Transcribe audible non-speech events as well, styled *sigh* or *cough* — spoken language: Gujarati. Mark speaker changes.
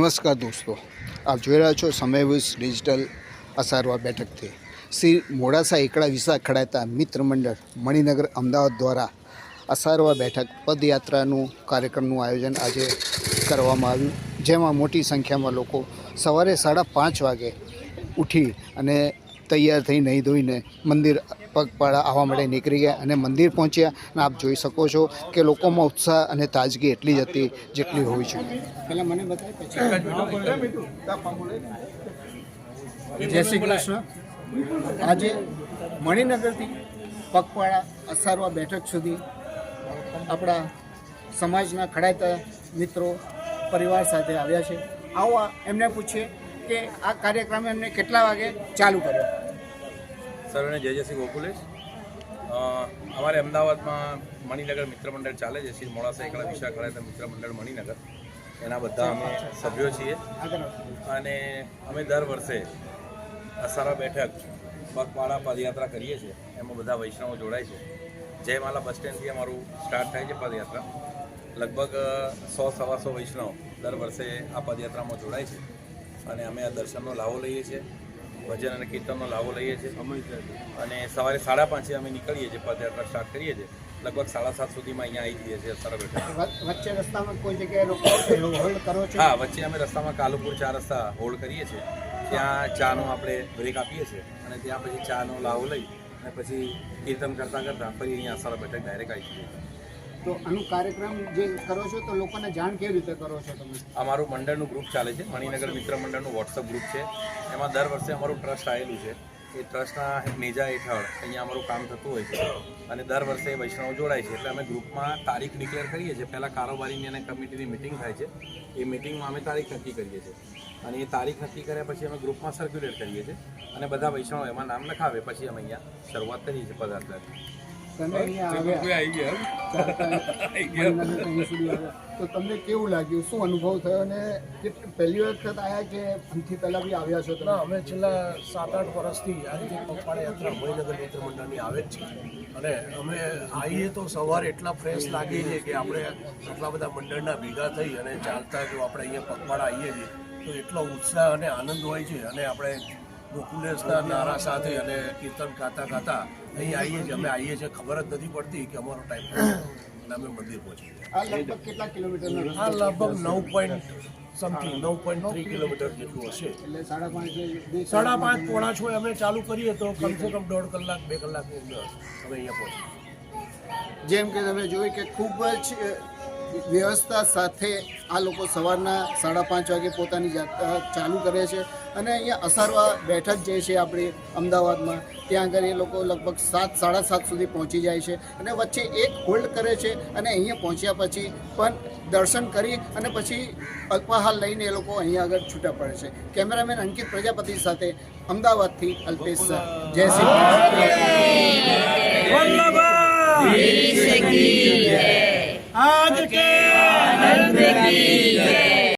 Speaker 1: નમસ્કાર દોસ્તો, આપ જોઈ રહ્યા છો સમયવીસ ડિજિટલ અસારવા બેઠકથી. શ્રી મોડાસા એકડા વિસા ખડાતા મિત્ર મંડળ મણિનગર અમદાવાદ દ્વારા અસારવા બેઠક પદયાત્રાનું કાર્યક્રમનું આયોજન આજે કરવામાં આવ્યું, જેમાં મોટી સંખ્યામાં લોકો સવારે સાડા પાંચ વાગે ઉઠી અને તૈયાર થઈ નહીં ધોઈને મંદિર પગપાળા આવવા માટે નીકળી ગયા અને મંદિર પહોંચ્યા. અને આપ જોઈ શકો છો કે લોકોમાં ઉત્સાહ અને તાજગી એટલી જ હતી જેટલી હોવી જોઈએ પહેલાં મને જય શ્રી કૃષ્ણ. આજે મણિનગરથી પગપાળા અસારવા બેઠક સુધી આપણા સમાજના ખડાતા મિત્રો પરિવાર સાથે આવ્યા છે. આવો એમને પૂછીએ કે આ કાર્યક્રમ એમને કેટલા વાગે ચાલુ કર્યો?
Speaker 2: સર્વેને જય જય શ્રી ગોકુલેશ. અમારે અમદાવાદમાં મણિનગર મિત્ર મંડળ ચાલે છે. શ્રી મોડાસા એકલા વિશાખ ખડાતા મિત્ર મંડળ મણિનગર. એના બધા અમે સભ્યો છીએ. અને અમે દર વર્ષે અસારા બેઠક, પગપાળા પદયાત્રા કરીએ છીએ. એમાં બધા વૈષ્ણવો જોડાય છે. જયમાલા બસ સ્ટેન્ડથી અમારું સ્ટાર્ટ થાય છે પદયાત્રા. લગભગ સો સવાસો વૈષ્ણવ દર વર્ષે આ પદયાત્રામાં જોડાય છે. અને અમે આ દર્શનનો લાવો લઈએ છીએ. ભજન અને કીર્તનનો લાવો લઈએ છીએ. અને સવારે સાડા પાંચે અમે નીકળીએ છીએ પદયાત્રા સ્ટાર્ટ કરીએ છીએ. લગભગ સાડા સાત સુધીમાં અહીંયા આવી જઈએ છીએ બેઠક.
Speaker 1: વચ્ચે રસ્તામાં કોઈ જગ્યાએ હોલ્ડ કરો છો?
Speaker 2: હા વચ્ચે અમે રસ્તામાં કાલુપુર ચાર રસ્તા હોલ્ડ કરીએ છીએ. ત્યાં ચાનો આપણે બ્રેક આપીએ છીએ અને ત્યાં પછી ચાનો લાવો લઈ અને પછી કીર્તન કરતાં કરતાં ફરી અહીંયા અસારા બેઠક ડાયરેક્ટ આવી જઈએ
Speaker 1: તો આનું કાર્યક્રમ જે કરો છો તો લોકોને જાણ કેવી રીતે કરો છો તમે?
Speaker 2: અમારું મંડળનું ગ્રુપ ચાલે છે, મણિનગર મિત્ર મંડળનું વોટ્સઅપ ગ્રુપ છે. એમાં દર વર્ષે અમારું ટ્રસ્ટ આવેલું છે. એ ટ્રસ્ટના નેજા હેઠળ અહીંયા અમારું કામ થતું હોય છે. અને દર વર્ષે વૈષ્ણવ જોડાય છે, એટલે અમે ગ્રુપમાં તારીખ ડિક્લેર કરીએ છીએ. પહેલાં કારોબારીની અને કમિટીની મિટિંગ થાય છે. એ મિટિંગમાં અમે તારીખ નક્કી કરીએ છીએ. અને એ તારીખ નક્કી કર્યા પછી અમે ગ્રુપમાં સર્ક્યુલેટ કરીએ છીએ. અને બધા વૈષ્ણવ એમાં નામ લખાવે, પછી અમે અહીંયા શરૂઆત કરીએ છીએ પદાર્થની.
Speaker 1: તમે અહીંયા. *laughs* તો તમને કેવું લાગ્યું? શું અનુભવ થયો? અને પહેલી વખત આવ્યા કે આમથી પહેલા બી આવ્યા છો તમે?
Speaker 3: અમે છેલ્લા સાત આઠ વર્ષથી આ રીતે પગપાળા યાત્રા મણિનગર મિત્ર મંડળની આવે જ છે. અને અમે આવીએ તો સવારે એટલા ફ્રેશ લાગીએ છીએ કે આપણે આટલા બધા મંડળના ભેગા થઈ અને ચાલતા જો આપણે અહીંયા પગપાળા આવીએ છીએ તો એટલો ઉત્સાહ અને આનંદ હોય છે અને આપણે ગોકુલેશના નારા સાથે અને કીર્તન ગાતા ગાતા અહીં આવીએ છીએ અમે આવીએ છીએ. ખબર જ નથી પડતી કે અમારો ટાઈમ અને અમે મંદિર પહોંચી ગયા.
Speaker 1: આ લગભગ
Speaker 3: નવ પોઈન્ટ સમથિંગ નવ પોઈન્ટ થ્રી કિલોમીટર જેટલું હશે.
Speaker 1: સાડા પાંચ
Speaker 3: પોણા છો અમે ચાલુ કરીએ તો કમસે કમ દોઢ કલાક બે કલાકની અંદર અમે અહીંયા પહોંચી
Speaker 1: જેમ કે તમે જોયું કે ખૂબ જ વ્યવસ્થા સાથે આ લોકો સવારના સાડા પાંચ વાગે પોતાની જાત્રા ચાલુ કરે છે અને અહીંયા અસારવા બેઠક જે છે આપણી અમદાવાદમાં ત્યાં આગળ એ લોકો લગભગ સાત સાડા સાત સુધી પહોંચી જાય છે અને વચ્ચે એક હોલ્ડ કરે છે અને અહીંયા પહોંચ્યા પછી પણ દર્શન કરી અને પછી અલ્પાહાર લઈને એ લોકો અહીંયા આગળ છૂટા પડે છે. કેમેરામેન અંકિત પ્રજાપતિ સાથે અમદાવાદથી અલ્પેશ સર. જય શ્રી
Speaker 3: આજ કે